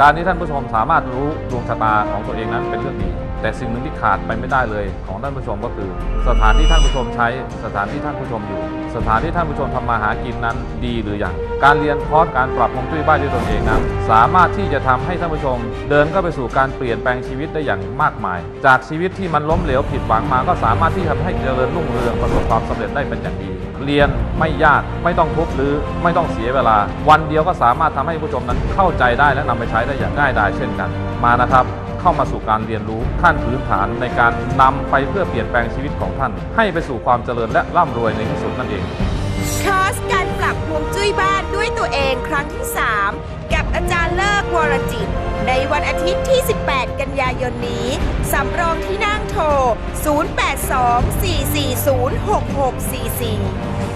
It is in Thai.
การที่ท่านผู้ชมสามารถรู้ดวงชะตาของตัวเองนั้นเป็นเรื่องดี แต่สิ่งหนึ่งที่ขาดไปไม่ได้เลย ของท่านผู้ชมก็คือ สถานที่ท่านผู้ชมใช้ สถานที่ท่านผู้ชมอยู่ สถานที่ท่านผู้ชมทำมาหากินนั้นดีหรือยัง การเรียนคอร์สการปรับฮวงจุ้ยบ้านด้วยตนเองนั้น สามารถที่จะทำให้ท่านผู้ชม เดินเข้าไปสู่การเปลี่ยนแปลงชีวิตได้อย่างมากมาย จากชีวิตที่มันล้มเหลวผิดหวังมา ก็สามารถที่ทำให้เจริญรุ่งเรืองประสบความสำเร็จได้เป็นอย่างดี เรียนไม่ยากไม่ต้องทุบหรือไม่ต้องเสียเวลา วันเดียวก็สามารถทำให้ผู้ชมนั้นเข้าใจได้และนำไปใช้ได้อย่างง่ายดายเช่นกัน มานะครับ เข้ามาสู่การเรียนรู้ขั้นพื้นฐานในการนำไปเพื่อเปลี่ยนแปลงชีวิตของท่าน ให้ไปสู่ความเจริญและร่ำรวยในที่สุดนั่นเองคอร์สการปรับฮวงจุ้ยบ้านด้วยตัวเองครั้งที่ 3 กับอาจารย์เลิกวรจิต ในวันอาทิตย์ที่ 18 กันยายนนี้ สำรองที่นั่งโทร 0824406644